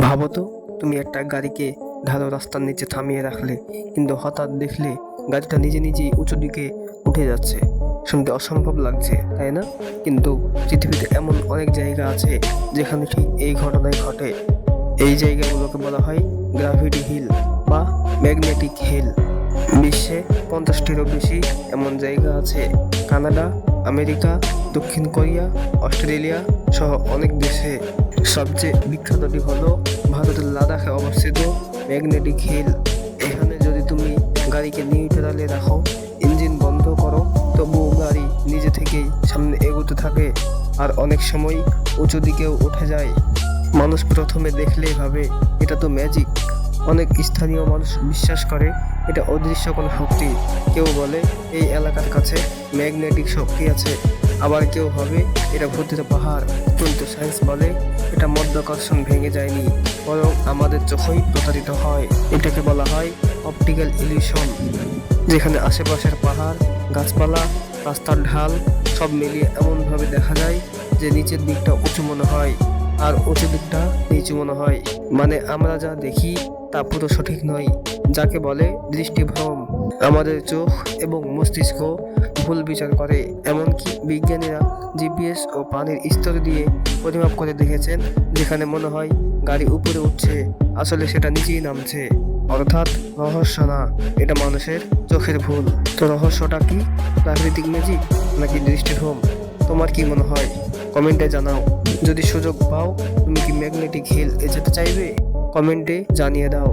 ভাবো তো, তুমি একটা গাড়িকে ঢালো রাস্তার নিচে থামিয়ে রাখলে, কিন্তু হঠাৎ দেখলে গাড়িটা নিজে নিজেই উঁচু দিকে উঠে যাচ্ছে। শুনতে অসম্ভব লাগছে, তাই না? কিন্তু পৃথিবীতে এমন অনেক জায়গা আছে যেখানে ঠিক এই ঘটনাই ঘটে। এই জায়গাগুলোকে বলা হয় গ্রাভিটি হিল বা ম্যাগনেটিক হিল। বিশ্বে পঞ্চাশটিরও বেশি এমন জায়গা আছে। কানাডা, আমেরিকা, দক্ষিণ কোরিয়া, অস্ট্রেলিয়া সহ অনেক দেশে সবচেয়ে বিখ্যাতটি হলো ভারতের লাদাখে অবস্থিত ম্যাগনেটিক হিল। এখানে যদি তুমি গাড়িকে নিউট্রালে রাখো, ইঞ্জিন বন্ধ করো, তবুও গাড়ি নিজে থেকেই সামনে এগোতে থাকে আর অনেক সময় উঁচু দিকেও উঠে যায়। মানুষ প্রথমে দেখলেই ভাবে, এটা তো ম্যাজিক অনেক স্থানীয় মানুষ বিশ্বাস করে, এটা অদৃশ্য কোনো শক্তি। কেউ বলে, এই এলাকার কাছে ম্যাগনেটিক শক্তি আছে। আবার কেউ হবে? এটা ভূতের পাহাড়, কিন্তু সায়েন্স বলে এটা মধ্যাকর্ষণ ভেঙে যায়নি, বরং আমাদের চোখই প্রতারিত হয়। এটাকে বলা হয় অপটিক্যাল ইলিউশন, যেখানে আশেপাশের পাহাড়, গাছপালা, রাস্তার ঢাল সব মিলিয়ে এমনভাবে দেখা যায় যে নিচের দিকটা উঁচু মনে হয় আর উঁচু দিকটা নিচু মনে হয়। মানে আমরা যা দেখি তা পুরো সঠিক নয়, যাকে বলে দৃষ্টিভ্রম। আমাদের চোখ এবং মস্তিষ্ক ভুল বিচার করে, এমনকি বিজ্ঞানীরা জিপিএস ও পানির স্তর দিয়ে পরিমাপ করে দেখেছেন, যেখানে মনে হয় গাড়ি উপরে উঠছে, আসলে সেটা নিচেই নামছে। অর্থাৎ রহস্য না, এটা মানুষের চোখের ভুল। তো রহস্যটা কি? প্রাকৃতিক ম্যাজিক নাকি দৃষ্টিভ্রম তোমার কি মনে হয়? কমেন্টে জানাও। যদি সুযোগ পাও, তুমি কি ম্যাগনেটিক হিল এ যেতে চাইবে? কমেন্টে জানিয়ে দাও।